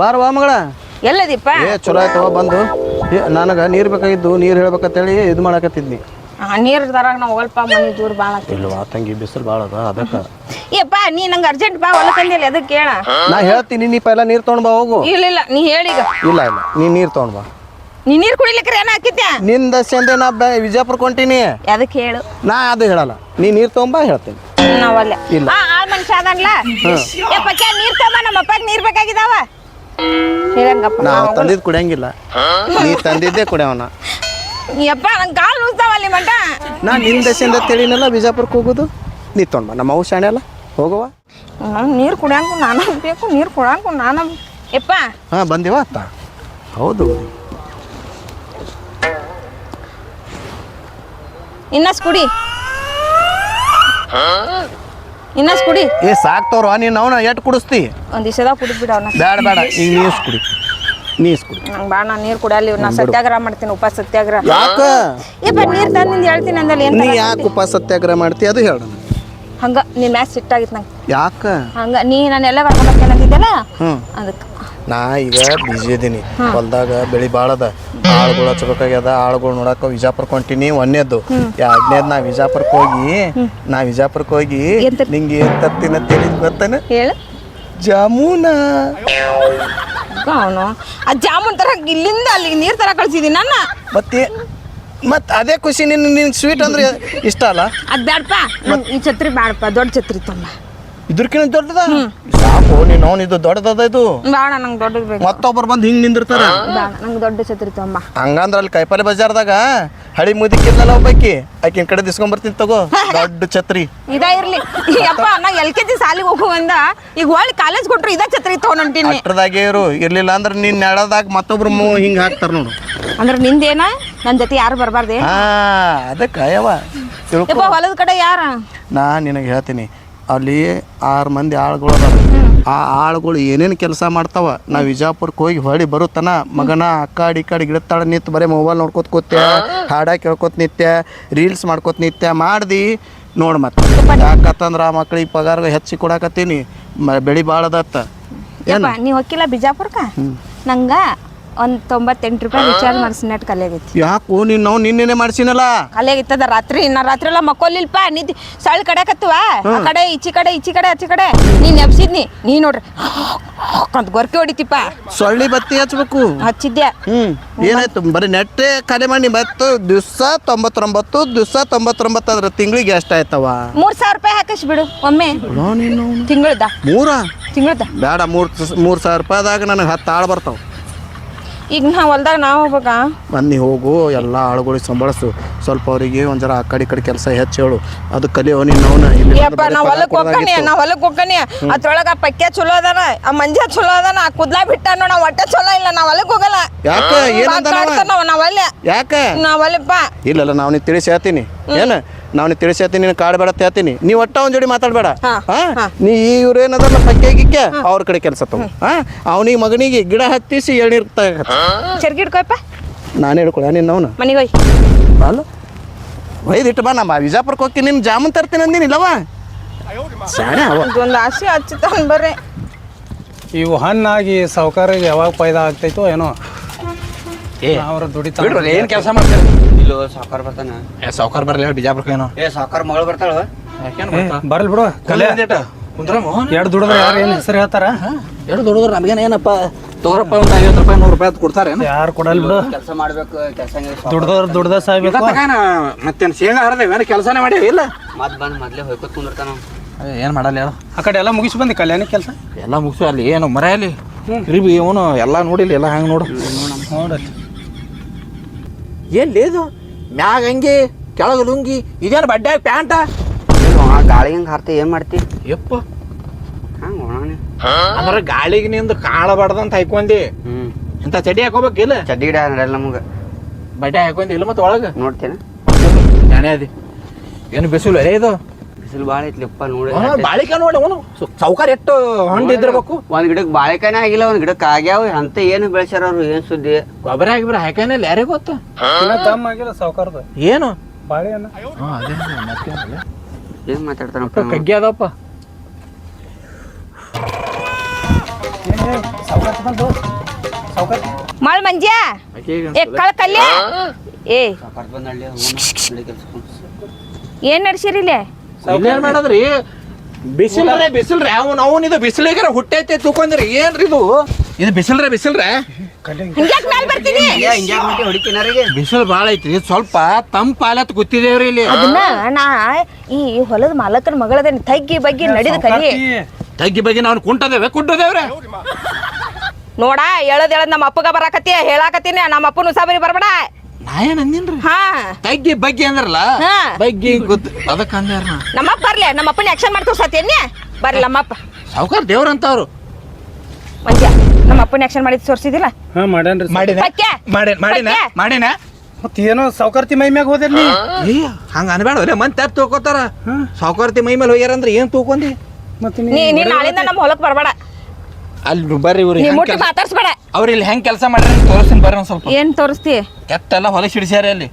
ಬಾರವಾ ಮಗಳ. ಎಲ್ಲದಿಪ್ಪ? ಏ ಚಲೋ ಆಯ್ತವ ಬಂದು. ನನಗೆ ನೀರ್ ಬೇಕಾಗಿದ್ದು ನೀರ್ ಹೇಳ್ಬೇಕಂತೇಳಿ ಇದು ಮಾಡಕತ್ತಿದ್ನಿ. ನೀರು ತರಾಗ ನಾವು ಹೋಗಲ್ಪ ಮನೆ ದೂರ ಭಾಳ ಇಲ್ವಾ ತಂಗಿ ಬಿಸಿಲು ಭಾಳ ಅದ ಅದಕ್ಕ. ಏಪ್ಪ ನೀ ನಂಗೆ ಅರ್ಜೆಂಟ್ ಬಾ ಹೊಲಕಂದಿಲ್ಲ ಅದಕ್ಕೆ ಕೇಳ? ನಾ ಹೇಳ್ತೀನಿ ನೀ ಪೈಲ ನೀರು ತಗೊಂಡ್ ಬಾ ಹೋಗು. ಇಲ್ಲ ಇಲ್ಲ ನೀ ಹೇಳೀಗ ಇಲ್ಲ ಇಲ್ಲ ನೀ ನೀರು ತೊಗೊಂಡು ಬಾ. ನೀ ನೀರು ಕುಡಿಲಿಕ್ಕೆ ಏನ ಹಾಕಿದ್ಯಾ ನಿಂದ ದಸೆಂದೆ ನಾ ವಿಜಯಪುರ ಕೊಂಟಿನಿ ಅದಕ್ಕೆ ಹೇಳು? ನಾ ಅದು ಹೇಳಲ್ಲ. ನೀ ನೀರ್ ತಗೊಂಬಾ ಹೇಳ್ತೀನಿ. ನಾವಲ್ಲ. ಇಲ್ಲ. ಆ ಮನುಷ್ಯ ಅದನ್ಲ ಯಪ್ಪಕ್ಕ ನೀರ್ ತಗೊಂಬ ನಮ್ಮ ಅಪ್ಪಗ್ ನೀರ್ ಬೇಕಾಗಿದಾವ? ಹೇಳಂಗಪ್ಪ ನಾವು ತಂದಿದ್ ಕುಡಿಯಂಗಿಲ್ಲ. ನೀ ತಂದಿದ್ದೇ ಕುಡಿಯವನ. ಯಪ್ಪ ನಂಗೆ ಕಾಲ್ ನುಸ್ತಾವ ಅಲ್ಲಿ ಮಟ ನಾ ನಿನ್ ದಶೆಯಿಂದ ತಿಳಿನಲ್ಲ ಬಿಜಾಪುರಕ್ಕೆ ಹೋಗೋದು ನೀ ತಗೊಂಡ್ ಬಾ ನಮ್ಮ ಅವು ಶಾಣೆ ಅಲ್ಲ ಹೋಗುವ. ನೀರು ಕುಡಿಯಂಕು ನಾನು ಬೇಕು ನೀರು ಕುಡಿಯಂಕು ನಾನು ಯಪ್ಪ. ಹಾ ಬಂದಿವ ಅತ್ತ. ಹೌದು. ಇನ್ನಷ್ಟು ಕುಡಿ. ಇನ್ನಸ್ ಕುಡಿ? ಏ ಸಾಕ್ತವ್ರ ನೀನು ನೀನ್ ಅವನ ಎಟ್ ಕುಡಿಸ್ತಿ? ಒಂದ್ ದಿವಸದಾಗ ಕುಡಿದ್ಬಿಡ ಅವ್ನ. ಬೇಡ ಬೇಡ ಈಗ ನೀಸ್ ಕುಡಿ. ನೀಸ್ ಕುಡಿ. ನಂಗೆ ಬಾ ನಾನು ನೀರು ಕುಡಿಯಲ್ಲ ನಾ ಸತ್ಯಾಗ್ರಹ ಮಾಡ್ತೀನಿ ಉಪ ಸತ್ಯಾಗ್ರಹ. ಯಾಕ? ಯಪ್ಪ ನೀರು ತಂದಿಂದ ಹೇಳ್ತೀನಿ ಅಂದಲ್ಲಿ ಏನ್ ನೀ ಯಾಕೆ ಉಪ ಸತ್ಯಾಗ್ರಹ ಮಾಡ್ತಿ? ಅದು ಹೇಳ ಹಂಗ ನಿನ್ ಮ್ಯಾಚ್ ಸಿಟ್ಟಾಗಿತ್ತು ನಂಗೆ. ಯಾಕ? ಹಂಗ ನೀ ನಾನು ಎಲ್ಲ ಹ್ಞೂ ಅದಕ್ಕೆ ನಾ ಈಗ ಬಿಜಿ ಇದೀನಿ. ಹೊಲ್ದಾಗ ಬೆಳಿ ಭಾಳ ಅದ. ಆಳುಗಳು ಹಚ್ಬೇಕಾಗ್ಯದ ಆಳುಗಳು ನೋಡಕ ವಿಜಾಪುರಕ್ಕೆ ಹೊಂಟೀನಿ ಒಂದೇದ್ದು ಎರಡನೇದ್ ನಾ ವಿಜಾಪುರಕ್ಕೆ ಹೋಗಿ ನಾ ವಿಜಾಪುರಕ್ಕೆ ಹೋಗಿ? ನಿಂಗೆ ಏನ್ ತತ್ತಿನ ತಿಳಿದ್ ಬರ್ತಾನೆ ಹೇಳು. ಜಾಮೂನ. ಅವನು ಆ ಜಾಮೂನ್ ತರ ಇಲ್ಲಿಂದ ಅಲ್ಲಿಗೆ ನೀರ್ ತರ ಕಳ್ಸಿದೀನಿ ನನ್ನ. ಮತ್ತೆ ಮತ್ ಅದೇ ಖುಷಿ ನಿನ್ ನಿನ್ ಸ್ವೀಟ್ ಅಂದ್ರೆ ಇಷ್ಟ ಅಲ್ಲ? ಅದ್ ಬ್ಯಾಡಪ್ಪ ನಂಗ್ ಈ ಛತ್ರಿ ಬ್ಯಾಡಪ್ಪ ದೊಡ್ಡ ಛತ್ರಿ ತುಂಬ ಇದ್ರಕಿನ ದೊಡ್ಡದ? ಸಾಕು ನೀನು ಅವ್ನು ಇದು ದೊಡ್ಡದದ ಇದು. ಬೇಡ ನಂಗೆ ದೊಡ್ಡದು ಬೇಕು. ಮತ್ತೊಬ್ಬರು ಬಂದು ಹಿಂಗೆ ನಿಂದಿರ್ತಾರ. ಬೇಡ ನಂಗೆ ದೊಡ್ಡ ಛತ್ರಿ ಅಮ್ಮ ಹಂಗಂದ್ರೆ ಅಲ್ಲಿ ಕೈಪಲ್ಲೆ ಬಜಾರ್ದಾಗ ಹಳಿ ಮುದಿಕ್ಕಿಲ್ಲ ಒಬ್ಬಾಕಿ ಆಕಿನ ಕಡೆ ದಿಸ್ಕೊಂಬರ್ತೀನಿ ತಗೋ. ದೊಡ್ಡ ಛತ್ರಿ. ಇದ ಇರ್ಲಿ. ಯಪ್ಪ ನಾ ಎಲ್ ಕೆ ಜಿ ಸಾಲಿಗೆ ಹೋಗುವಂದ ಈಗ ಒಳ್ಳೆ ಕಾಲೇಜ್ ಕೊಟ್ರು ಇದ ಛತ್ರಿ ತಗೊಂಡೊಂಟಿನಿ ಅಟ್ರದಾಗೆ ಇರು. ಇರ್ಲಿಲ್ಲ ಅಂದ್ರೆ ನೀನ್ ನೆಳದಾಗ ಮತ್ತೊಬ್ರು ಮೂ ಹಿಂಗ್ ಹಾಕ್ತಾರ ನೋಡು. ಅಂದ್ರೆ ನಿಂದೇನ? ನನ್ನ ಜೊತೆ ಯಾರು ಬರಬಾರ್ದೆ? ಹಾ ಅದಕ್ಕೆ ಯವ್ವ. ತಿಳ್ಕೊ. ಯಪ್ಪ ಹೊಲದ ಕಡೆ ಯಾರ? ನಾ ನಿನಗೆ ಹೇಳ್ತೀನಿ. ಅಲ್ಲಿ ಆರು ಮಂದಿ ಆಳುಗಳು ಅದಾವ ಆ ಆಳುಗಳು ಏನೇನು ಕೆಲಸ ಮಾಡ್ತಾವ? ನಾ ವಿಜಾಪುರಕ್ಕೆ ಹೋಗಿ ಹೊಳಿ ಬರುತ್ತನ? ಮಗನ ಕಡೆ ಈ ಕಡೆ ಗಿಡತ್ತಾಳ ನಿಂತು ಬರೀ ಮೊಬೈಲ್ ನೋಡ್ಕೊತ ಕೂತ್ಯ? ಹಾಡ ಕೇಳ್ಕೊತ ನಿತ್ಯ? ರೀಲ್ಸ್ ಮಾಡ್ಕೋತ ನಿತ್ಯ? ಮಾಡ್ದಿ? ನೋಡಿ ಮತ್ತೆ. ಯಾಕತ್ತಂದ್ರೆ ಆ ಮಕ್ಳಿಗೆ ಪಗಾರ ಹೆಚ್ಚಿ ಕೊಡಾಕತ್ತೀನಿ. ಬೆಳಿ ಭಾಳ ಅದತ್ತ ಯಪ್ಪ ನೀವು ಹೋಗಿಲ್ಲ ಬಿಜಾಪುರ್ಕ? ನಂಗ ಒಂದ್ ತೊಂಬತ್ತೆಂಟು ರೂಪಾಯಿ ರಿಚಾರ್ಜ್ ಮಾಡಿಸಿ ನೆಟ್ ಕಲಿಯಾಗೈತಿ ಯಾಕೋ ನೀನು ನಾವು ನಿನ್ನೆನೆ ಮಾಡ್ಸಿನಲ್ಲ? ಕಲೆಗಿತ್ತದ ರಾತ್ರಿ ನಾ ರಾತ್ರಿ ಎಲ್ಲ ಮಕ್ಕೊಲ್ಲಿಲ್ಪ ನಿದ್ದೆ ಸಳ್ ಕಡೆಕತ್ತವ ಆ ಕಡೆ ಈಚಿ ಕಡೆ ಈಚಿ ಕಡೆ ಆಚಿ ಕಡೆ. ನೀನ್ ಎಬ್ಸಿದ್ನಿ ನೀ ನೋಡ್ರಿ ಅಂತ ಗೊರ್ಕೆ ಹೊಡಿತಿಪ್ಪ. ಸೊಳ್ಳಿ ಬತ್ತಿ ಹಚ್ಬೇಕು. ಹಚ್ಚಿದ್ದೆ ಹ್ಮ್ ಏನಾಯ್ತು? ಬರೀ ನೆಟ್ಟೆ ಖಾಲಿ ಮಾಡಿ ಮತ್ತು ದಿವಸ ತೊಂಬತ್ತೊಂಬತ್ತು ದಿವಸ ತೊಂಬತ್ತೊಂಬತ್ತು ಅಂದ್ರೆ ತಿಂಗಳಿಗೆ ಎಷ್ಟು ಆಯ್ತವ? ಮೂರ್ ಸಾವಿರ ರೂಪಾಯಿ ಹಾಕಿಸ್ ಬಿಡು ಒಮ್ಮೆ. ನೀನು. ತಿಂಗಳದ. ಮೂರ? ತಿಂಗಳದ. ಬೇಡ ಮೂರ್ ಮೂರ್ ಸಾವಿರ ರೂಪಾಯಿದಾಗ ನನಗೆ ಹತ್ತು ಆಳು ಬರ್ತಾವ. ಈಗ ನಾವು ಹೊಲ್ದಾಗ ನಾವು ಹೋಗ್ಬೇಕಾ? ಬನ್ನಿ ಹೋಗು ಎಲ್ಲ ಆಳುಗಳಿಗೆ ಸಂಬಳಸು ಸ್ವಲ್ಪ ಅವರಿಗೆ ಒಂಥರ ಜರ ಆ ಕಡೆ ಈ ಕಡೆ ಕೆಲಸ ಹೆಚ್ಚು ಹೇಳು. ಅದು ಕಲಿಯೋ ನೀನು ಅವನ. ಇಲ್ಲಿ ಯಪ್ಪ ನಾ ಹೊಲಕ್ಕೆ ಹೋಗ್ಕನಿ ನಾ ಹೊಲಕ್ ಹೋಗ್ಕನಿ ಅದ್ರೊಳಗ ಆ ಪಕ್ಕೆ ಚಲೋ ಅದಾನ ಆ ಮಂಜ ಚಲೋ ಅದಾನ ಆ ಕುದ್ಲಾ ಬಿಟ್ಟ ನೋಡ ಹೊಟ್ಟೆ ಚಲೋ ಇಲ್ಲ ನಾವು ಹೊಲಕ್ಕೆ ಹೋಗಲ್ಲ. ಯಾಕೆ? ಏನಂದ ನಾವು ಒಲ್ಲೆ ಯಾಕ? ನಾವು ಒಲ್ಲೆಪ್ಪ ಇಲ್ಲಲ್ಲ ನಾವು ನೀ ತಿಳಿಸಿ ಹೇಳ್ತೀನಿ. ಏನ? ನಾವು ನೀ ತಿಳಿಸಿ ಹೇಳ್ತೀನಿ ನೀನು ಕಾಡ್ಬೇಡ ಅಂತ ಹೇಳ್ತೀನಿ. ನೀವು ಒಟ್ಟ ಒಂದ್ ಜೋಡಿ ಮಾತಾಡ್ಬೇಡ. ಹಾ, ನೀ ಇವ್ರು ಏನದಲ್ಲ ಪಕ್ಕೆ ಗಿಕ್ಕೆ ಅವ್ರ ಕಡೆ ಕೆಲಸ ತಗೋ. ಹಾ? ಅವನಿಗೆ ಮಗನಿಗೆ ಗಿಡ ಹತ್ತಿಸಿ ಎಳ್ನೀರು ತಗ ಹಿಡ್ಕೊಪ್ಪ ನಾನು ಹೇಳ್ಕೊಳ ನಿನ್ನ ಅವನು. ಮನೆಗೆ ಹೋಯ್. ಅಲ್ಲ ಒಯ್ದಿಟ್ಟು ಬಾ ನಮ್ಮ ವಿಜಾಪುರಕ್ಕೆ ಹೋಗ್ತೀನಿ ನಿನ್ನ ಜಾಮೂನ್ ತರ್ತೀನಿ ಅಂದಿನಿ ಇಲ್ಲವ? ಸರಿ ಅವ. ಒಂದು ಆಸೆ ಹಚ್ಚುತ್ತಾನ ಬರ್ರಿ. ಇವು ಹಣ್ಣಾಗಿ ಸಾವುಕಾರಿಗೆ ಯಾವಾಗ ಫೈದಾ ಆಗ್ತೈತೋ ಏನೋ. ಅವ್ರ ದುಡಿತ ಬಿಡ್ರಿ ಏನ್ ಕೆಲಸ ಮಾಡ್ತೀರಿ? ಇಲ್ಲೋ ಸಾವುಕಾರ ಬರ್ತಾನ. ಏ ಸಾವ್ಕಾರ ಬರಲಿ ಬಿಜಾಪುರಕ್ಕೆ ಏನೋ. ಏ ಸಾವುಕಾರ ಮಗಳು ಬರ್ತಾಳ ಬರಲ್ ಬಿಡು ಕಲೆ. ಎರಡು ದುಡಿದ್ರೆ ಯಾರು ಏನು ಹೆಸರು ಹೇಳ್ತಾರ? ಎರಡು ದುಡಿದ್ರೆ ನಮಗೇನ ಏನಪ್ಪ? ತಗೋರಪ್ಪ ಒಂದು ಐವತ್ತು ರೂಪಾಯಿ ನೂರು ರೂಪಾಯಿ ಕೊಡ್ತಾರೆ ಯಾರು ಕೊಡಲ್ ಬಿಡು. ಕೆಲಸ ಮಾಡ್ಬೇಕು ಕೆಲಸ ದುಡ್ದವ್ರು ದುಡ್ದ ಸಾಯ್ಬೇಕು. ಮತ್ತೇನು ಶೇಂಗಾ ಹರಿದೇವೆ ಏನು ಕೆಲಸನೇ ಮಾಡಿ ಇಲ್ಲ? ಮತ್ ಬಂದು ಮೊದ್ಲೇ ಹೋಯ್ಕೊತ್ ಕುಂದಿರ್ತಾನ ಏನು ಮಾಡಲ್ಲ ಹೇಳು. ಆ ಕಡೆ ಎಲ್ಲ ಮುಗಿಸಿ ಬಂದಿ ಕಲ್ಯಾಣ ಕೆಲಸ? ಎಲ್ಲ ಮುಗಿಸು ಅಲ್ಲಿ ಏನು ಮರ ಅಲ್ಲಿ? ಇರಿಬಿ ಇವನು ಎಲ್ಲ ನೋಡಿಲ್ಲ ಎಲ್ಲ ಹಂಗೆ ನೋಡು. ನೋಡಲ್ಲಿ. ಎಲ್ಲಿ ಇದು ಮ್ಯಾಗ ಹಂಗೆ ಕೆಳಗೆ ಲುಂಗಿ ಇದೇನು ಬಡ್ಡೆ ಪ್ಯಾಂಟ? ಆ ಗಾಳಿ ಹಿಂಗೆ ಹಾರ್ತಿ ಏನು ಮಾಡ್ತಿ? ಯಪ್ಪ. ಹಂಗ ಒಣನೆ ಅಂದ್ರೆ ಗಾಳಿಗೆ ನಿಂದು ಅಂತ ಹಾಕೊಂಡಿ ಹ್ಮ್. ಇಂಥ ಚಡ್ಡಿ ಹಾಕೋಬೇಕಿಲ್ಲ ಚಡ್ಡಿ ಗಿಡ ನಡೆಯಲ್ಲ ನಮಗೆ? ಬಡ್ಡೆ ಹಾಕೊಂಡಿ ಇಲ್ಲ ಮತ್ತೆ ಒಳಗೆ? ನೋಡ್ತೇನೆ. ನಾನೇ ಅದಿ. ಏನು ಬಿಸಿಲು ಅರೇ ಇದು? ಬಿಸಿಲು ಭಾಳ ಐತ್ಲಿಪ್ಪ ನೋಡಿ. ಬಾಳೆಕಾಯಿ ನೋಡಿ ಅವನು. ಸೌಕರ್ ಎಷ್ಟು ಹಣ್ಣು ಇದ್ದಿರ್ಬೇಕು. ಒಂದ್ ಗಿಡಕ್ಕೆ ಬಾಳೆಕಾಯಿನೇ ಆಗಿಲ್ಲ ಒಂದ್ ಗಿಡಕ್ ಆಗ್ಯಾವ ಅಂತ ಏನು ಬೆಳೆಸ್ಯಾರ ಅವ್ರು ಏನ್ ಸುದ್ದಿ? ಗೊಬ್ಬರ ಹಾಕಿಬ್ರ ಹಾಕ್ಯಾನಿಲ್ಲ ಯಾರಿಗೆ ಗೊತ್ತು? ಆಗಿಲ್ಲ ಏನು? ಮತ್ತೇನಲ್ಲ. ಏನ್ ಕಗ್ಗಿ ಅದಪ್ಪ. ಮಳ್ ಮಂಜ್ಯ? ಏ ಕಳ್ ಕಲ್ಯ ಏ. ಏನ್ ನಡ್ಸಿರಿ ಇಲ್ಲೇ ಮಾಡೋದ್ರಿ? ಬಿಸಿಲ್ರೆ ಬಿಸಿಲ್ರೆ. ಅವ್ನು ಅವ್ನ ಇದು ಬಿಸಿಲಿಗಾರ ಹುಟ್ಟೈತೆ ತೂಕೊಂದ್ರಿ ಏನ್ರಿ ಇದು? ಇದು ಬಿಸಿಲ್ರೆ ಬಿಸಿಲ್ರೆ? ಬಿಸಿಲು ಭಾಳ ಐತ್ರಿ. ಸ್ವಲ್ಪ ತಂಪ ಆಲತ್ ಕೂತಿದೇವ್ರಿ ಇಲ್ಲಿ. ಅದನ್ನ ನಾ ಈ ಹೊಲದ ಮಾಲಕನ ಮಗಳದೇನಿ ತಗ್ಗಿ ಬಗ್ಗೆ ನಡೆದ ಕಲಿ? ತಗ್ಗಿ ಬಗ್ಗೆ ನಾವು ಕುಂಟದೇವೆ ಕುಂಟದೇವ್ರೆ? ನೋಡ ಹೇಳದ್ ಹೇಳದ್ ನಮ್ಮ ಅಪ್ಪಗ ಬರಾಕತ್ತಿ ಹೇಳಾಕತ್ತೀನಿ. ನಮ್ಮ ಅಪ್ಪನ ಉಸಾಬರಿ ಬರ್ಬೇಡ. ನಾ ಏನ್ ಅಂದಿನ್ರಿ ಹಾ. ತಗ್ಗಿ ಬಗ್ಗೆ ಅಂದ್ರಲ್ಲ? ಹಾ. ಬಗ್ಗೆ ಗೊತ್ತ ಅದಕ್ಕೆ ಅಂದ್ಯಾರ ನಾ? ನಮ್ಮಪ್ಪ ಬರ್ಲಿ ನಮ್ಮ ಅಪ್ಪನ ಆಕ್ಷನ್ ಮಾಡಿ ತೋರ್ಸತ್ತೇನೆ ಬರ್ಲಿ ನಮ್ಮಪ್ಪ. ಸಾವುಕಾರ ದೇವ್ರಂತವ್ರು. ಮಂಜ್ಯ ನಮ್ಮ ಅಪ್ಪನ ಆಕ್ಷನ್ ಮಾಡಿ ತೋರ್ಸಿದಿಲ್ಲ ಹಾ ಮಾಡ್ಯಾನ್ರಿ ಮಾಡಿನ. ಪಕ್ಕೆ? ಮಾಡಿನ ಮಾಡಿನ ಪಕ್ಕೆ? ಮಾಡಿನ. ಮತ್ತೆ ಏನೋ ಸಾವುಕಾರ್ತಿ ಮೈ ಮ್ಯಾಗ ಹೋದ್ರಿ ನೀ ಏ ಹಂಗ ಅನ್ಬೇಡ ಮಂದಿ ತಪ್ಪು ತಗೋತಾರ ಸಾವುಕಾರ್ತಿ ಮೈ ಮೇಲೆ ಹೋಗ್ಯಾರಂದ್ರೆ ಏನ್ ತೂಕೊಂಡಿ ಮತ್ತೆ ನೀ ನೀ ನಾಳಿಂದ ನಮ್ಮ ಹೊಲಕ್ ಬರ್ಬೇಡ. ಅಲ್ಲಿ ಬರ್ರಿ ಇವ್ರಿ ನೀ ಹೆಂಗ್ ಮುಟ್ಟಿ ಕೆಲ್ಸ- ಮಾತಾಡ್ಸ್ಬೇಡ. ಅವ್ರು ಇಲ್ಲಿ ಹೆಂಗ್ ಕೆಲಸ ಮಾಡ್ರಿ? ತೋರಿಸ್ತೀನಿ ಬರ್ರಿ ಒಂದ್ ಸ್ವಲ್ಪ. ಏನ್ ತೋರಿಸ್ತಿ? ಕೆತ್ತೆಲ್ಲ ಹೊಲ ಸಿಡಿಸ್ಯಾರ ಅಲ್ಲಿ.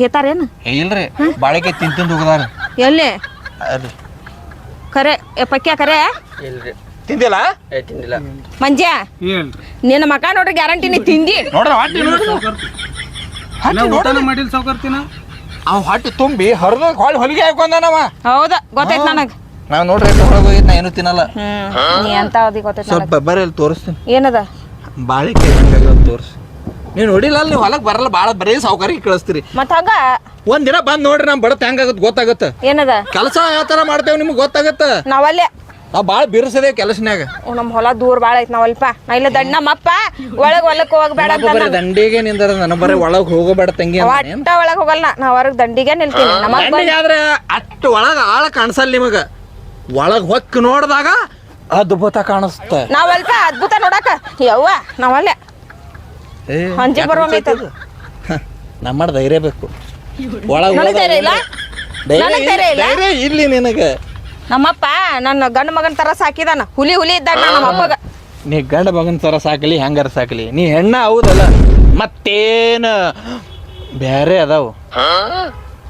ಹೇತಾರೇನು? ಏ ಇಲ್ರಿ. ಬಾಳಿಕೆ ತಿಂದ್ ತಿಂದು ಹೋಗದಾರ ಎಲ್ಲಿ? ಅಲ್ಲಿ ಕರೆ ಏ ಪಕ್ಯ ಕರೆ? ಇಲ್ರಿ. ತಿಂದಿಲ್ಲ? ಏ ತಿಂದಿಲ್ಲ. ಮಂಜ್ಯ? ಹೇಳ್ರಿ ನಿನ್ನ ಮಕ ನೋಡ್ರಿ ಗ್ಯಾರಂಟಿ ನೀ ತಿಂದಿ. ನೋಡ್ರ ಹೊಟ್ಟಿ ನೋಡ್ರಿ ಇನ್ನ ಊಟನ ಮಾಡಿಲ್ಲ ಸಾವುಕಾರ್ತಿನ? ಅವ್ ಹೊಟ್ಟಿ ತುಂಬಿ ಹರಿದ ಹೊಳ್ ಹೊಲಿಗೆ ಹಾಕೊಂಡನವ. ಹೌದ ಗೊತ್ತೈತ್ ನನಗ್. ನಾವ್ ನೋಡ್ರಿ ಹೊರಗೆ ಹೋಗಿ ನಾ ಏನು ತಿನ್ನಲ್ಲ. ಹ್ಮ್ ನೀ ಅಂತ ಅದಿ ಗೊತ್ತೈತ್ ಸ್ವಲ್ಪ ಬರ್ರಿ ಅಲ್ಲಿ ತೋರಿಸ್ತೀನಿ. ಏನದ? ಬಾಳೆ ಹೆಂಗಾಗ್ಯವ ತೋರಿಸಿ. ನೀವು ನೋಡಿಲ್ಲ ಅಲ್ಲಿ ನೀವು ಹೊಲಕ್ಕೆ ಬರಲ್ಲ ಭಾಳ ಬರೀ ಸಾವುಕಾರಿಗೆ ಕಳಿಸ್ತೀರಿ. ಮತ್ತ ಹಂಗ? ಒಂದಿನ ದಿನ ಬಂದ್ ನೋಡ್ರಿ ನಮ್ ಬಡತ್ ಹೆಂಗಾಗತ್ತೆ ಗೊತ್ತಾಗತ್ತ. ಏನದ? ಕೆಲಸ ಯಾವ ಥರ ಮಾಡ್ತೇವೆ ನಿಮ್ಗೆ ಗೊತ್ತಾಗತ್ತ? ನಾವಲ್ಲೇ ನಾವು ಭಾಳ ಬಿರುಸದೆ ಕೆಲಸನ್ಯಾಗ. ನಮ್ಮ ನಮ್ ಹೊಲ ದೂರ ಬಾಳ ಐತಿ ನಾವಲ್ಪ ನಾ ಇಲ್ಲ ದಂಡ ನಮ್ಮಪ್ಪ ಒಳಗ್ ಹೊಲಕ್ ಹೋಗ್ಬೇಡ ಅಂತ ಬರೀ ದಂಡಿಗೆ ನಿಂದ್ರ ನನ್ನ ಬರೀ ಒಳಗೆ ಹೋಗಬೇಡ ತಂಗಿ ಏನ್? ಒಳಗ್ ಹೋಗಲ್ಲ ನಾವ್ ಹೊರಗ್ ದಂಡಿಗೆ ನಿಲ್ತೀನಿ ದಂಡಿಗೆ ಆದ್ರೆ ಅಷ್ಟು ಒಳಗ್ ಆಳ ಕಾಣಿಸಲ್ಲ ನಿಮಗ. ಒಳಗ್ ಹೊಕ್ಕ ನೋಡಿದಾಗ ಅದ್ಭುತ ಕಾಣಿಸ್ತ. ನಾವಲ್ಪ ಅದ್ಭುತ ನೋಡಕ? ಯವ್ವ ನಾವಲ್ಲ. ಅದು. ನಮ್ಮ ಧೈರ್ಯ ಬೇಕು. ಒಳಗ್ ನನಗ್ ಧೈರ್ಯ ಇಲ್ಲ? ನನಗ್ ಇಲ್ಲ- ಧೈರ್ಯ ಇಲ್ಲ? ಧೈರ್ಯ ಇಲ್ಲಿ ನಿನಗೆ. ನಮ್ಮಪ್ಪ ನನ್ನ ಗಂಡ ಮಗನ ತರ ಸಾಕಿದಾನ. ಹುಲಿ ಹುಲಿ ಇದ್ದಾಗ ನಮ್ಮ ಅಪ್ಪಗ. ನೀ ಗಂಡ ಮಗನ ತರ ಸಾಕಲಿ ಹೆಂಗಾರ ಸಾಕಲಿ. ನೀ ಹೆಣ್ಣ ಹೌದಲ್ಲ? ಮತ್ತೇನು? ಬೇರೆ ಅದಾವು.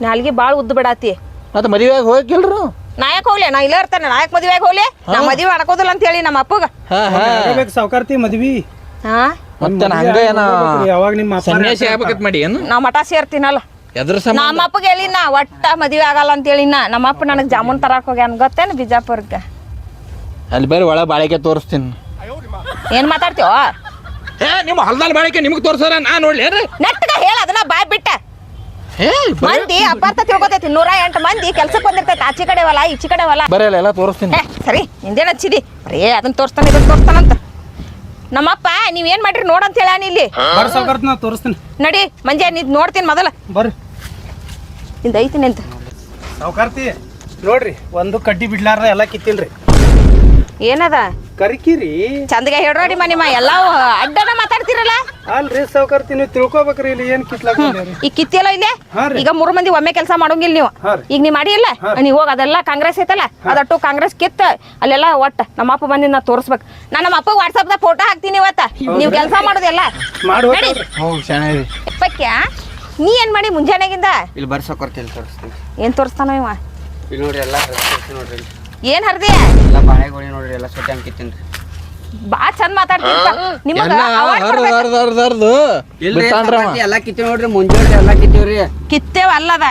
ನಾಲ್ಗೆ ಬಾಳ್ ಉದ್ದ ಬಿಡಾತಿ. ಮತ್ತೆ ಮದುವೆ ಹೋಗಿಲ್ರು? ನಾ ಯಾಕೆ ಹೋಗ್ಲಿ ನಾ ಇಲ್ಲ ಇರ್ತಾನೆ ನಾಯಕ್ ಮದ್ವೆ ಆಗಿ ಹೋಗ್ಲಿ. ನಾ ಮದುವೆ ಮಾಡ್ಕೋದಿಲ್ಲ ಅಂತ ಹೇಳಿ ನಮ್ಮ ಅಪ್ಪಗ. ಹಾ ಹಾ. ಬೇಕು ಸಾವುಕಾರ್ತಿ ಮದ್ವಿ. ಹಾ? ಮತ್ತೆ ಹಂಗ ಏನ ಯಾವಾಗ ನಿಮ್ಮ ಅಪ್ಪ ಸನ್ಯಾಸಿ ಆಗ್ಬೇಕತ್ ಮಾಡಿ ಏನು? ನಾ ಮಠ ಸೇರ್ತೀನಲ್ಲ. ಎದ್ರ ಸಮ ನಮ್ಮ ಅಪ್ಪಗೆ ಹೇಳಿನ ಒಟ್ಟ ಮದ್ವೆ ಆಗಲ್ಲ ಅಂತ ಹೇಳಿನ ನಮ್ಮ ಅಪ್ಪ ನನಗೆ ಜಾಮೂನ್ ತರಕ್ ಹೋಗ್ಯಾನ್ ಗೊತ್ತೇನ್ ಬಿಜಾಪುರಕ್ಕೆ ಅಲ್ಲಿ ಬೇರೆ ಒಳ ಬಾಳಿಕೆ ತೋರಿಸ್ತೀನಿ. ಏನ್ ಮಾತಾಡ್ತೀವ ಏ ನಿಮ್ಮ ಹೊಲ್ದಲ್ಲಿ ಬಾಳಿಕೆ ನಿಮ್ಗೆ ತೋರ್ಸಾರ ನಾ ನೋಡ್ಲಿ ಏನ್ರಿ? ನೆಟ್ಟಗ ಹೇಳ ಅದನ್ನ ಬಾಯ್ ಬಿಟ್ಟ. ಮಂದಿ ಅಪಾರ್ಥ ತಿಳ್ಕೊತೈತಿ ನೂರ ಎಂಟು ಮಂದಿ ಕೆಲ್ಸಕ್ಕೆ ಬಂದಿರ್ತೈತಿ ಆಚೆ ಕಡೆ ಹೊಲ ಈಚೆ ಕಡೆ ಹೊಲ ಬರೀ ಎಲ್ಲ ತೋರಿಸ್ತೀನಿ. ಸರಿ ನಿಂದೇನು ಹಚ್ಚಿದಿ? ಬರೀ ಅದನ್ನ ತೋರಿಸ್ತಾನೆ ಇದನ್ನ ತೋರಿಸ್ತಾನಂತ. ನಮ್ಮಪ್ಪ ನೀವೇನ್ ಮಾಡ್ರಿ ನೋಡಂತ ಹೇಳಾನ ಇಲ್ಲಿ. ತೋರಿಸ್ತೀನಿ. ನಡಿ ಮಂಜೆ ನೀ ನೋಡ್ತೀನಿ ಮೊದಲ. ಬರ್ರಿ. ಇಂದ ಐತಿ ನಿಂತ ಸಾವುಕಾರ್ತಿ ನೋಡ್ರಿ ಒಂದು ಕಡ್ಡಿ ಬಿಡ್ಲಾರ್ದ ಎಲ್ಲ ಕಿತ್ತಿಲ್ರಿ. ಏನದ? ಕರಿಕಿರಿ? ಚಂದಗ ಹೇಳ್ರಿ ನಿಮ್ಮ ಎಲ್ಲ ಅಡ್ಡನ ಮಾತಾಡ್ತಿರಲ್ಲ? ಅಲ್ರಿ ಸಾವುಕಾರ್ತಿ ನೀವು ತಿಳ್ಕೊಬೇಕ್ರಿ ಇಲ್ಲಿ ಏನ್ ಕಿತ್ಲ ಈಗ ಕಿತ್ತಿಯಲ್ಲ ಇಲ್ಲೇ? ಈಗ ಮೂರು ಮಂದಿ ಒಮ್ಮೆ ಕೆಲಸ ಮಾಡೋಂಗಿಲ್ಲ ನೀವು. ಈಗ ನೀ ಮಾಡಿ ಇಲ್ಲ ನೀವು ಹೋಗಿ ಅದೆಲ್ಲ ಕಾಂಗ್ರೆಸ್ ಐತಲ್ಲ? ಅದಟ್ಟು ಕಾಂಗ್ರೆಸ್ ಕಿತ್ತ ಅಲ್ಲೆಲ್ಲ ಒಟ್ಟ ನಮ್ಮ ಅಪ್ಪ ಬಂದಿ ನಾ ತೋರಿಸ್ಬೇಕು. ನಾ ನಮ್ಮ ಅಪ್ಪ ವಾಟ್ಸಪ್ದಾಗ ಫೋಟೋ ಹಾಕ್ತೀನಿ ಇವತ್ತ. ನೀವು ಕೆಲಸ ಮಾಡೋದೆಲ್ಲ? ಪಕ್ಯ ನೀ ಏನ್ ಮಾಡಿ ಮುಂಜಾನೆಗಿಂದ? ಇಲ್ಲಿ ಬರ್ಸಕ್ ತೋರಿಸ್ತೀನಿ. ಏನ್ ತೋರಿಸ್ತಾನ ಇವ? ಇಲ್ಲಿ ನೋಡ್ರಿ ಎಲ್ಲ ನೋಡ್ರಿ. ಏನ್ ಹರ್ದಿ? ಎಲ್ಲ ಬಾಳೆಗೊಳಿ ನೋಡ್ರಿ ಎಲ್ಲ ಸೊಟ್ಟೆ ಹಂಗೆ ಕಿತ್ತೀನಿ ಬಾ ಚಂದ ಮಾತಾಡ್ತೀರಪ್ಪ ನಿಮಗ ಎಲ್ಲ award ಕೊಡ್ಬೇಕು. ಎಲ್ಲ ಕಿತ್ತೀವಿ ನೋಡ್ರಿ ಮುಂಜಾನೆ ಎಲ್ಲ ಕಿತ್ತೀವ್ರಿ. ಕಿತ್ತೇವ ಅಲ್ಲದ.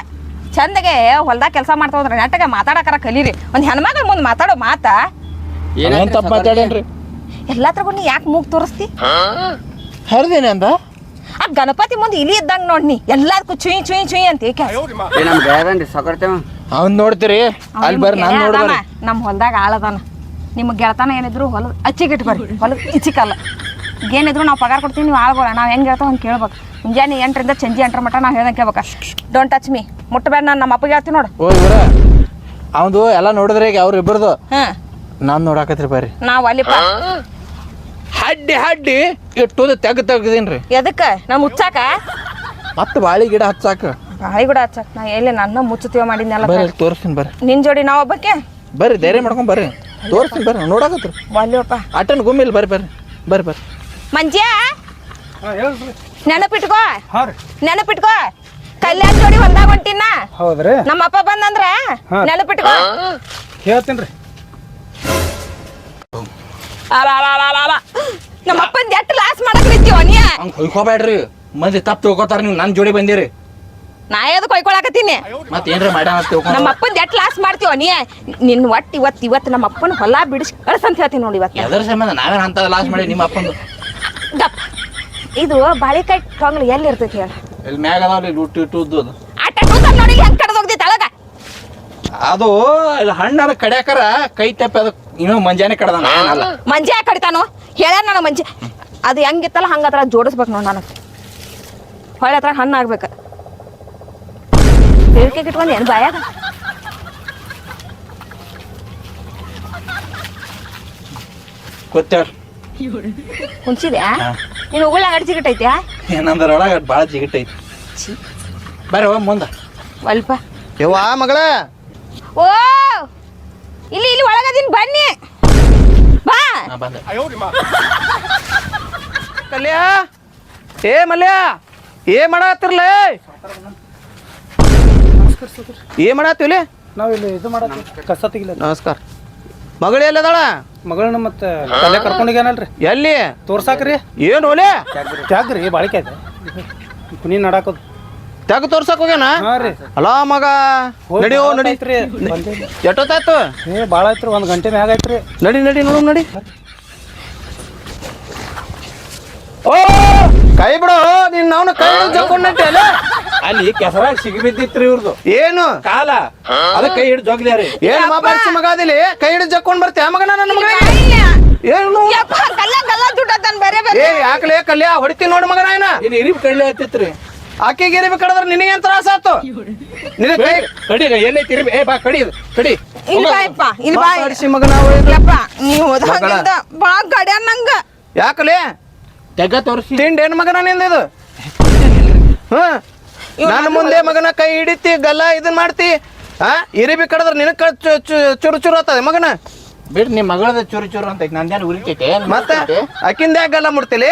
ಚಂದಗೆ ಹೊಲ್ದಾಗ ಕೆಲಸ ಮಾಡ್ತಾ ಹೋದ್ರೆ ನೆಟ್ಟಗೆ ಮಾತಾಡಕರ ಕಲೀರಿ. ಒಂದ್ ಹೆಣ್ಮಗಳ ಮುಂದ್ ಮಾತಾಡೋ ಮಾತಾ. ಏನ್ ತಪ್ಪು ಮಾತಾಡೇನ್ರಿ? ಎಲ್ಲಾತ್ರಗೂ ನೀ ಯಾಕೆ ಮೂಗ್ ತೋರಿಸ್ತಿ? ಹರ್ದೇನೆ ಅಂದ? ಆ ಗಣಪತಿ ಮುಂದೆ ಇಲಿ ಇದ್ದಂಗ ನೋಡ್ನಿ ಎಲ್ಲದಕ್ಕೂ ಚುಯಿ ಚುಯಿ ಚುಯಿ ಅಂತ ಏಕೆ? ಏ ನಮ್ ಗೆಳದನ್ರಿ ಸಾವುಕಾರ್ತಿ ಅವ. ಅವ್ನ್ ನೋಡ್ತೀರಿ ಅಲ್ಲಿ ಬರ್ರಿ ನಾನು ನೋಡ್ಬಾರ ನಮ್ಮ ಹೊಲ್ದಾಗ ಆಳದಾನ ನಿಮ್ಮ ಗೆಳತನ ಏನಿದ್ರು ಹೊಲ ಅಚ್ಚಿಗಿಟ್ಟು ಬರ್ರಿ ಹೊಲದ ಇಚ್ಚಿಕಲ್ಲ. ಏನಿದ್ರು ನಾವು ಪಗಾರ ಕೊಡ್ತೀವಿ ನೀವು ಆಳ್ಬೋಳ ನಾವು ಹೆಂಗೆ ಹೇಳ್ತಾವ ಹಂಗೆ ಕೇಳ್ಬೇಕು. ಮುಂಜಾನೆ ಎಂಟರಿಂದ ಸಂಜೆ ಎಂಟ್ರ ಮಟ್ಟ ನಾವು ಹೇಳ್ದಂಗೆ ಕೇಳ್ಬೇಕು. ಡೋಂಟ್ ಟಚ್ ಮೀ ಮುಟ್ಟಬೇಡ ನಾನು ನಮ್ಮ ಅಪ್ಪಗೆ ಹೇಳ್ತೀನಿ ನೋಡು. ಓ ಇವ್ರ ಅವಂದು ಎಲ್ಲ ನೋಡಿದ್ರೆ ಈಗ ಅವ್ರ ಇಬ್ಬರದು ಹಾಂ. ನಾನು ನೋಡಾಕತ್ರಿ ಬರ್ರಿ. ನಾವು ಅಲ್ಲಿಪ್ಪ. ಹಡ್ಡಿ ಹಡ್ಡಿ ಇಟ್ಟು ತೆಗ್ ರೀ ಎದಕ್ಕೆ? ನಮ್ಮ ಮುಚ್ಚಾಕ ಮತ್ತೆ ಬಾಳಿ ಗಿಡ ಹಚ್ಚಾಕ. ಬಾಯಿ ಕೂಡ ಹಚ್ಚಕ್ ನಾ ಎಲ್ಲಿ ನನ್ನ ಮುಚ್ಚುತ್ತೀವ ಮಾಡಿದ್ನಲ್ಲ ಬರ್ರಿ ತೋರಿಸ್ತೀನಿ ಬರ್ರಿ. ನಿನ್ ಜೋಡಿ ನಾವು ಒಬ್ಬಕ್ಕೆ ಬರ್ರಿ ಧೈರ್ಯ ಮಾಡ್ಕೊಂಡ್ ಬರ್ರಿ. ತೋರಿಸ್ತೀನಿ ಬರ್ರಿ ನೋಡಾಕತ್ರಿ. ಒಲ್ಲಿಯಪ್ಪ ಆಟನ್ ಗುಮ್ಮಿಲ್ ಬರ್ರಿ ಬರ್ರಿ. ಬರ್ರಿ ಬರ್ರಿ. ಮಂಜ್ಯ? ನೆನಪಿಟ್ಕೋ. ನೆನಪಿಟ್ಕೋ. ಕಲ್ಯಾಣ ಜೋಡಿ ಹೊಲ್ದಾಗ ಹೊಂಟಿನ? ಹೌದ್ರಿ. ನಮ್ಮ ಅಪ್ಪ ಬಂದಂದ್ರ. ನೆನಪಿಟ್ಕೋ. ಹೇಳ್ತೀನಿ ನಮ್ಮ ಅಪ್ಪನ ಎಟ್ಟು ಲಾಸ್ ಮಾಡಕ್ ನಿಂತೀವ ನೀ? ಹಂಗ್ ಹೊಯ್ಕೋಬೇಡ್ರಿ. ಮಂದಿ ತಪ್ಪು ತಿಳ್ಕೊತಾರ ನೀವು ನನ್ನ ಜೋಡಿ ಬಂದಿರಿ. ನಾ ಎದಕ್ ಕೊಯ್ಕೊಳಕತ್ತೀನಿ? ಮತ್ತೆ ಏನ್ರ ಮಾಡ್ಯಾನ ಅಂತ ತಿಳ್ಕೊಂಡ್ ನಮ್ಮ ಅಪ್ಪನ ಎಟ್ ಲಾಸ್ ಮಾಡ್ತೀವ ನೀ? ನಿನ್ ಒಟ್ಟು ಇವತ್ತು ಇವತ್ತು ನಮ್ಮ ಅಪ್ಪನ ಹೊಲ ಬಿಡಿಸಿ ಕಳ್ಸ ಅಂತ ಹೇಳ್ತೀನಿ ನೋಡಿ ಇವತ್ತು. ಎದ್ರ ಸಂಬಂಧ ನಾವೇನ್ ಅಂತ ಲಾಸ್ ಮಾಡಿ ನಿಮ್ಮ ಅಪ್ಪನ ಗಪ್ ಇದು ಬಾಳಿಕಾಯಿ ಟೊಂಗ್ಲು ಎಲ್ಲಿ ಇರ್ತೈತಿ ಹೇಳ? ಇಲ್ಲಿ ಮ್ಯಾಗ ಅದಾವ್ರಿ ಲುಟ್ಟು ಇಟ್ಟುದ್ದು ಅದು ಆ ನೋಡಿ ಹೆಂಗ್ ಕಡ್ದು ಹೋಗ್ತಿ ತಳಗ ಅದು ಇಲ್ಲಿ ಹಣ್ಣಾರ ಕಡ್ಯಾಕರ ಕೈ ತಪ್ಪಿ ಅದಕ್ಕೆ ಇನ್ನೂ ಮಂಜಾನೆ ಕಡ್ದ ನಾನಲ್ಲ ಮಂಜೆ ಯಾಕೆ ಕಡಿತಾನು? ಹೇಳ ನಾನು ಮಂಜೆ. ಅದು ಹೆಂಗಿತ್ತಲ್ಲ ಹಂಗ ಹತ್ರ ಜೋಡಿಸ್ಬೇಕು ನೋಡಿ ನಾನು ಹೊಳೆ ಹತ್ರ ಹಣ್ಣು ಆಗ್ಬೇಕು ಹೇಳಿಕೆ ಇಟ್ಕೊಂಡು ಏನು ಬಾಯಾಗ? ಕುಂಚಿದೆ ನೀನು ಉಗುಳ ಅಡ್ ಜಿಗಟೈತ್ಯಾ? ಏನಂದ್ರ ಒಳಗೆ ಭಾಳ ಜಿಗಟೈತಿ. ಬರ್ರಿ ಹೋಗ್ ಮುಂದ. ಅಲ್ಪ ಯವ್ವ ಮಗಳ? ಓ! ಇಲ್ಲಿ ಇಲ್ಲಿ ಒಳಗದಿನ್ ಬನ್ನಿ. ಬಾ. ಬಂದೆ. ಕಲ್ಯ ಏ ಮಲ್ಯ ಏ ಮಾಡತ್ತಿರ್ಲ ಏ ಮಾಡತ್ತಿವ್ಲಿ ನಾವು ಇಲ್ಲಿ ಇದು ಮಾಡತ್ತೀವಿ ಕಸ ತೆಗಿಲ ನಮಸ್ಕಾರ. ಮಗಳ ಎಲ್ಲದಾಳ ಮಗಳನ್ನ ಮತ್ತೆ ಕರ್ಕೊಂಡಿಗೇನಲ್ರಿ ಎಲ್ಲಿ? ತೋರ್ಸಾಕ್ರಿ. ಏನು ಓಲೆ ತ್ಯಾಗ್ರಿ ಬಾಳಿಕೆ ಅದ ಕುನಿ ನಡಾಕೋದು ತೆಗ್ ತೋರ್ಸಕ್ ಹೋಗ್ಯಾನ? ರೀ. ಅಲಾ ಮಗ. ನಡಿಯೋ ನಡಿ. ಎಷ್ಟೊತ್ತಾಯ್ತು? ಏ ಭಾಳ ಐತ್ರಿ ಒಂದ್ ಗಂಟೆ ಮ್ಯಾಗ ಐತ್ರಿ ನಡಿ ನಡಿ ನೋಡು ನಡಿ. ಓ ಕೈ ಬಿಡು ನೀನ್ ನಾವು ಕೈ ಜಕ್ಕೊಂಡಂತೆ ಅಲ್ಲ ಅಲ್ಲಿ ಕೆಸರಾಗ ಸಿಗಿ ಬಿದ್ದಿತ್ರಿ ಇವ್ರದ್ದು ಏನು? ಕಾಲ. ಅದಕ್ಕೆ ಕೈ ಹಿಡಿದು ಜೋಗ್ಲ್ಯಾರಿ ಏನ್ ಮಾತಾಡ್ಸಿ ಮಗ ಅದಿಲಿ ಕೈ ಹಿಡಿದು ಜಕ್ಕೊಂಡ್ ಬರ್ತೀಯ ಮಗನ ನನ್ನ ಮಗ? ಏನು? ಯಪ್ಪ ಗಲ್ಲ ಗಲ್ಲ ದುಡ್ಡತಾನ ಬೇರೆ ಬೇರೆ. ಏ ಯಾಕಲೇ ಕಲ್ಯ? ಹೊಡಿತೀನಿ ನೋಡು ಮಗನ ಏನ? ಇನ್ನು ಇರಿಬ್ ಕಡ್ಲಿ ಹತ್ತಿತ್ರಿ. ಆಕೆಗೆ ಇರಿಬೇಕು ಕಡದ್ರ ನಿನಗೇನ್ ತ್ರಾಸ ಆತು? ನಿನಗೆ ಕೈ ಕಡಿ ಎಲ್ಲೈತಿ ಇರಿಬ್? ಏ ಬಾ ಕಡಿ ಕಡಿ. ಇಲ್ಲಿ ಬಾಯಪ್ಪ ಇಲ್ಲಿ ಬಾಯ್ ಮಾತಾಡ್ಸಿ ಮಗನ. ಯಪ್ಪ ನೀವು ಓದಂಗಿಂದ ಬಾ ಗಡ್ಯಾನ ನಂಗ. ಯಾಕಲೇ? ತೆಗ ತೋರಿಸಿ. ತಿಂಡಿ ಏನ್ ಮಗನ ನಿಂದ ಇದು ಹ? ನನ್ನ ಮುಂದೆ ಮಗನ ಕೈ ಹಿಡಿತಿ ಗಲ್ಲ ಇದನ್ ಮಾಡ್ತಿ. ಹಾ ಇರಿಬಿ ಕಡದ್ರ ನಿನಕ ಕ- ಚು- ಚು- ಚುರು ಚುರು ಆತದೆ ಮಗನ. ಬಿಡ್ ನಿಮ್ ಮಗಳದ ಚುರು ಚುರು ಅಂತ ನಂದೇನು ಉರಿತೈತೆ ಮತ್ತೆ ಅಕ್ಕಿಂದ ಯಾಕೆ ಗಲ್ಲ ಮುಡ್ತಿಲಿ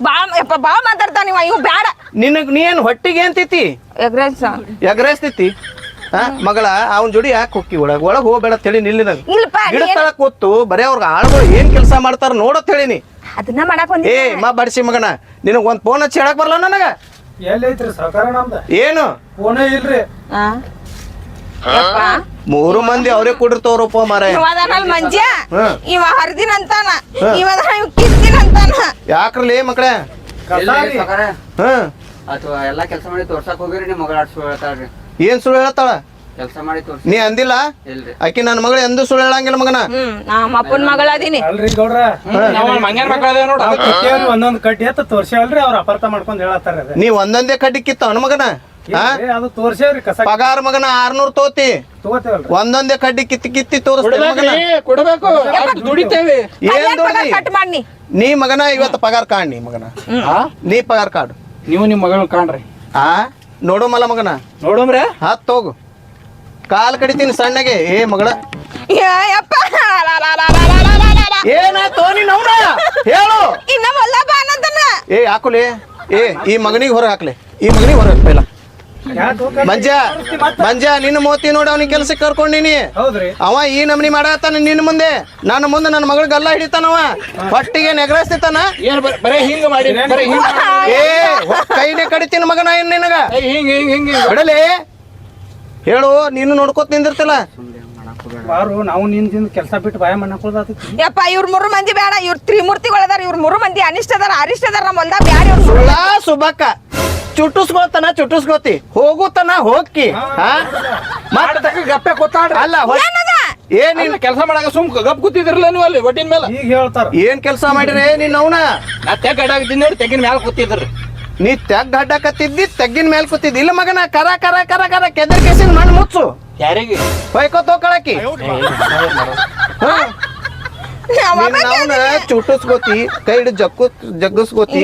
ಬಾ ಯಪ್ಪ ಬಾ ಮಾತಾಡ್ತಾ ನೀವು ಇವು ಬೇಡ ನಿನಗ್ ನೀ ಏನ್ ಹೊಟ್ಟಿಗೆ ಅಂತಿತಿ? ಎಗ್ರೆಸ್ ಎಗರೇಸ್ತಿತಿ? ಮಗಳ ಅವನ್ ಜೋಡಿ ಯಾಕೆ ಹೊಕ್ಕಿ ಒಳಗ ಒಳಗ್ ಹೋಗ್ಬೇಡ ತಿಳಿ ನಿಲ್ಲಿನ ಇಲ್ಲಪ್ಪ ಗಿಡ ನೀ ಏನ್- ಕೂತು ಬರೇ ಅವ್ರ ಆಳುಗಳು ಏನ್ ಕೆಲಸ ಮಾಡ್ತಾರ ನೋಡೋ ಹೇಳಿನಿ ಅದನ್ನ ಮಾಡಕ್ ಏ ಮಾ ಬಡಿಸಿ ಮಗನ ನಿನಗ್ ಒಂದ್ ಫೋನ್ ಹಚ್ಚಿ ಹೇಳಕ್ ಬರಲ್ಲ ನನಗ? ಸಹಕಾರ ನಮ್ದ? ಏನು? ಫೋನೇ ಇಲ್ರಿ. ಆ? ಯಪ್ಪ. ಮೂರು ಮಂದಿ ಅವ್ರೇ ಕುಡಿರ್ತವ್ರಪ್ಪ ಮಾರೇ ಇವ ಅದಾನಲ್. ಇವ ಹರ್ದಿನ ಅಂತಾನ. ಇವ ಅದಾನ ಇವ ಕಿತ್ತಿನ ಅಂತಾನ. ಯಾಕ್ರಲಿ ಮಕ್ಕಳೇ ಕಸ ಅಥವಾ ಎಲ್ಲಾ ಕೆಲಸ ಮಾಡಿ ತೋರ್ಸಕ್ ಹೋಗಿರಿ ನಿಮ್ ಮಗಳ ಆಡ್ಸು ಹೇಳ್ತಾಳ್ರಿ. ಏನ್ ಸುಳ್ಳು ಹೇಳ್ತಾಳ? ಕೆಲಸ ಮಾಡಿ ತೋರ್ಸಿ. ನೀ ಅಂದಿಲ್ಲ? ಇಲ್ರಿ. ಆಕಿ ನನ್ನ ಮಗಳು ಎಂದೂ ಸುಳ್ಳು ಹೇಳಂಗಿಲ್ಲ ಮಗನ? ಹ್ಮ್ ನಮ್ಮ ಅಪ್ಪನ ಮಗಳ ಅದೀನಿ ಅಲ್ರಿ ಗೌಡ್ರ. ಮಂಗ್ಯಾನ ಮಕ್ಕಳದ ನೋಡು ಒಂದೊಂದ್ ಕಟ್ಟಿ ಎತ್ತ ತೋರ್ಸ್ಯಾವಲ್ರಿ ಅವ್ರ ಅಪಾರ್ಥ ಮಾಡ್ಕೊಂಡ್ ಹೇಳತ್ತಾರ ಅದ. ನೀ ಒಂದೊಂದೇ ಕಡ್ಡಿ ಕಿತ್ತ ಅವನ ಮಗನ? ಹಾ ಇಲ್ರಿ, ಅದು ತೋರ್ಸ್ಯಾವ್ರಿ ಕಸ. ಪಗಾರ ಮಗನ ಆರ್ನೂರ್ ತೋತಿ. ತಗೋತೇವಲ್ರಿ. ಒಂದೊಂದೇ ಕಡ್ಡಿ ಕಿತ್ತಿ ಕಿತ್ತಿ ತೋರಿಸ್ತೇವೆ ಮಗನ? ಕೊಡಬೇಕು. ಅಷ್ಟ್ ದುಡಿತೇವೆ? ಏನ್ ದುಡ್ದಿ ಕಟ್ ಮಾಡಿ ನೀ ಮಗನ ಇವತ್ತು ಪಗಾರ ಕಾಣ್ ನೀ ಮಗನ. ನೀ ಪಗಾರ ಕಾಡು. ನೀವು ನಿಮ್ ಮಗಳನ್ನ ಕಾಣ್ರಿ. ಆ? ನೋಡು ಮಲ್ಲ ಮಗನ? ನೋಡಮ್ರೆ? ಹತ್ ಹೋಗು ಕಾಲ್ ಕಡಿತೀನಿ ಸಣ್ಣಗೆ. ಏ ಮಗಳ. ಯಪ್ಪ ಏನಾಯ್ತು? ನೀನ್ ಅವ್ನ? ಹೇಳು. ಇನ್ನ ಒಲ್ಲ ಬಾನಂತನ ಏ ಹಾಕುಲಿ. ಏ ಈ ಮಗನಿಗೆ ಹೊರ ಹಾಕ್ಲಿ. ಈ ಮಗನಿಗೆ ಹೊರ ಹಾಕ್ಲಿಲ್ಲ? ಮಂಜ ಮಂಜ ನಿನ್ನ ಮೋತಿ ನೋಡಿ ಅವನಿಗೆ ಕೆಲ್ಸಕ್ಕೆ ಕರ್ಕೊಂಡಿನಿ. ಹೌದ್ರಿ. ಅವ ಈ ನಮ್ನಿ ಮಾಡತ್ತಾನ ನಿನ್ನ ಮುಂದೆ. ನನ್ನ ಮುಂದೆ ನನ್ನ ಮಗಳ ಗಲ್ಲ ಹಿಡಿತಾನವ ಹೊಟ್ಟಿಗೆ ನೆಗರಸ್ತಿತಾನ ಏನ್ ಬ- ಬರೇ ಹಿಂಗ ಮಾಡಿ ಬರೇ ಹಿಂಗ ಏ ಕೈನೇ ಕಡಿತೀನಿ ಮಗನ ಏನ್ ನಿನಗ? ಹಿಂಗ ಹಿಂಗ ಹಿಂಗ. ಬಿಡಲಿ. ಹೇಳು ನೀನು ನೋಡ್ಕೋತ ನಿಂದಿರ್ತಿಲ್ಲ. ಬಾರು ನಾವು ನಿಂದಿಂದ ಕೆಲಸ ಬಿಟ್ಟು ಬಾಯ ಮಣ್ಣಾಕೋದಾತೈತಿ ಯಪ್ಪ ಇವ್ರ ಮೂರು ಮಂದಿ ಬೇಡ ಇವ್ರ ತ್ರಿಮೂರ್ತಿಗಳು ಅದಾರ ಇವ್ರ ಮೂರು ಮಂದಿ ಅನಿಷ್ಟ ಅದಾರ ಅರಿಷ್ಟ ಅದಾರ ನಮ್ಮ ಹೊಲ್ದಾಗ ಬ್ಯಾಡ ಇವ್ರ ಸುಳ್ಳ ಸುಬಕ್ಕ ಚುಟ್ಟುಸ್ಕೋತನ ಚುಟ್ಟುಸ್ಕೋತಿ. ಹೋಗುತನ ಹೋಗ್ಕಿ. ಹಾ ಮತ್ತ ಗಪ್ಪೆ ಕೂತಾಡ್ರಿ. ಅಲ್ಲ ಹೊಟ್- ಏನದ? ಏನ್ ಕೆಲಸ ಮಾಡಾಕ ಸುಮ್ ಗಪ್ ಕೂತಿದ್ರಲ್ಲ ನೀವು ಅಲ್ಲಿ ಒಟ್ಟಿನ ಮೇಲೆ? ಈಗ ಹೇಳ್ತಾರ ಏನ್ ಕೆಲಸ ಮಾಡಿರಿ? ನೀನ್ ಅವನ ನಾ ತೆಗ್ ಅಡಾಗದಿಂದ ನೋಡಿ ತೆಗಿನ ಮ್ಯಾಲ ಕೂತಿದ್ರಿ. ನೀ ತೆಗ್ ಅಡ್ಡಕತ್ತಿದ್ದಿ ತೆಗ್ಗಿನ ಮೇಲೆ ಕೂತಿದ್ದಿ. ಇಲ್ಲ ಮಗನ ಕರ ಕರ ಕರ ಕರ ಕೆದರ್ ಕೇಸಿನ ಮಣ್ಣು ಮುಚ್ಚು. ಯಾರಿಗೆ? ಹೊಯ್ಕೋತ ತೋಕಳಕಿ. ಚುಟ್ಟುಸ್ಕೋತಿ ಕೈ ಹಿಡಿದು ಜಗ್ಗು ಜಗ್ಗಸ್ಕೋತಿ.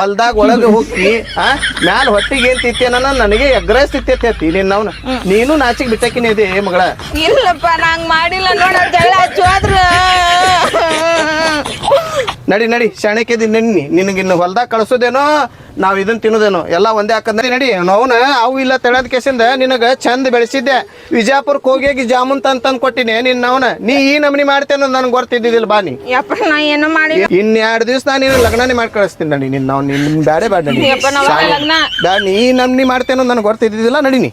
ಹೊಲ್ದಾಗ ಒಳಗೆ ಹೋಗಿ ಆ? ಮ್ಯಾಲ ಹೊಟ್ಟಿಗೆ ಏನ್ ತಿತ್ತಿ ನನ್ನ ನನಗೆ ಎಗ್ರ ತಿತ್ತೈತಿ ನಿನ್ನ ಅವನ ನೀನು ನಾಚಿಗೆ ಬಿಟ್ಟಕಿನ ಇದೆ ಮಗಳ? ಇಲ್ಲಪ್ಪ ನಂಗ್ ಮಾಡಿಲ್ಲ ನೋಡ ಜಗಳ ಹಚ್ಚು ಆದ್ರ. ನಡಿ ನಡಿ ಶಾಣಕ್ಯದಿ ನಿನ್ನಿ. ನಿನಗಿನ್ನು ಹೊಲ್ದಾಗ ಕಳಿಸೋದೇನೋ ನಾವು ಇದನ್ನ ತಿನ್ನೋದೇನೋ ಎಲ್ಲ ಒಂದೇ ಹಾಕಂದ್ರೆ ನಡಿ ಅವನ ಅವು ಇಲ್ಲ ತೆಳದ ಕೇಸಿಂದ ನಿನಗೆ ಚಂದ ಬೆಳೆಸಿದ್ದೆ. ವಿಜಯಪುರಕ್ಕೆ ಹೋಗಿ ಜಾಮೂನ್ ತಂದು ತಂದು ಕೊಟ್ಟಿನಿ ನಿನ್ನ ಅವನ. ನೀ ಈ ನಮನಿ ಮಾಡ್ತೇನೋ ನನಗೆ ಗೊತ್ತಿದ್ದಿಲ್ಲ ಬಾ ನೀ. ಏನೋ ಮಾಡಿ ಇನ್ ಎರಡು ದಿವಸ ನಾನು ನಿನ್ನ ಲಗ್ನನೇ ಮಾಡಿ ಕಳಿಸ್ತೀನಿ ನಡಿ ನಿನ್ನ ನಾವು ನಿನ್ನ ಬ್ಯಾರೆ ಬ್ಯಾಡ ನಡಿ. ಬ್ಯಾಡ ನೀ ನಮನಿ ಮಾಡ್ತೇನೋ ನನಗೆ ಗೊತ್ತಿದ್ದಿದ್ದಿಲ್ಲ ನಡಿ ನೀ.